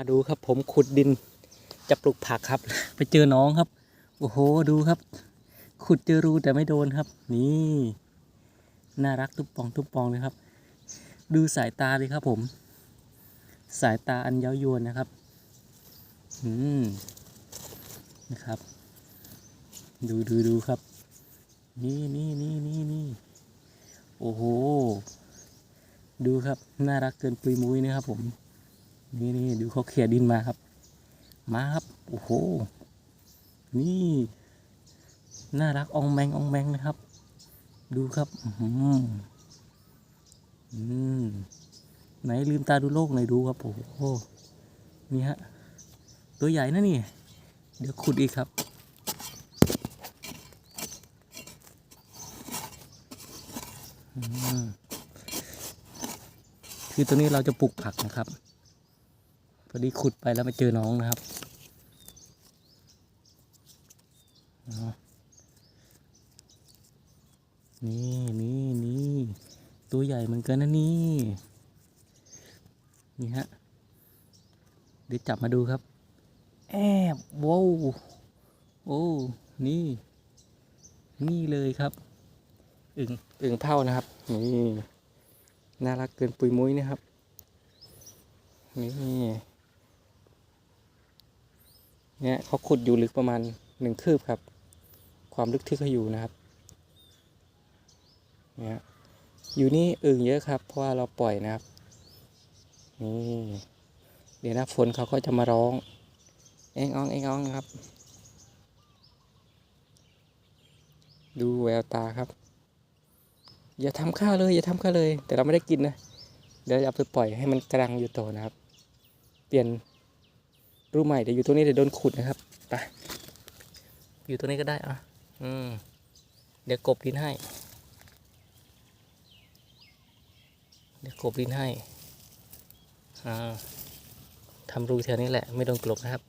มาดูครับผมขุดดินจะปลูกผักครับ ไปเจอน้องครับ โอ้โหดูครับ ขุดเจอรูแต่ไม่โดนครับ นี่ น่ารักตุ๊บปองตุ๊บปองเลยครับ ดูสายตาเลยครับผม สายตาอันเย้ายวนนะครับอืมนะครับ ดูดูดูครับ นี่นี่นี่นี่นี่โอ้โห ดูครับ น่ารักเกินปุยมุ้ยนะครับผม นี่นี่ดูเขาเขี่ยดินมาครับ มาครับ โอ้โห นี่ น่ารักองแมงองแมงนะครับ ดูครับอืมไหนลืมตาดูโลกหน่อยดูครับโอ้โหนี่ฮะ ตัวใหญ่นะนี่ เดี๋ยวขุดอีกครับคือตัวนี้เราจะปลูกผักนะครับ พอดีขุดไปแล้วมาเจอน้องนะครับนี่นี่นี่ตัวใหญ่เหมือนกันนะนี่ นี่ฮะ เดี๋ยวจับมาดูครับ แอบว้าวโอ้นี่ นี่เลยครับอึ่งอึ่งเผานะครับ นี่ น่ารักเกินปุยมุ้ยนะครับ นี่ เนี่ยเขาขุดอยู่ลึกประมาณหนึ่งคืบครับ ความลึกที่เขาอยู่นะครับเนี่ยอยู่นี่อึ่งเยอะครับเพราะว่าเราปล่อยนะครับนี่เดี๋ยวหน้าฝนเขาก็จะมาร้อง เอ็งอ้องเอ็งอ้องนะครับ ดูแววตาครับ อย่าทำข้าวเลย อย่าทำข้าวเลย แต่เราไม่ได้กินนะเดี๋ยวเอาไปปล่อยให้มันกำลังอยู่โตนะครับ เปลี่ยน รูใหม่เดี๋ยวอยู่ตรงนี้เดี๋ยวโดนขุดนะครับไปอยู่ตรงนี้ก็ได้อะอืมเดี๋ยวกบดินให้ เดี๋ยวกบดินให้อ่าทำรูแถวนี้แหละ ไม่โดนกลบนะครับ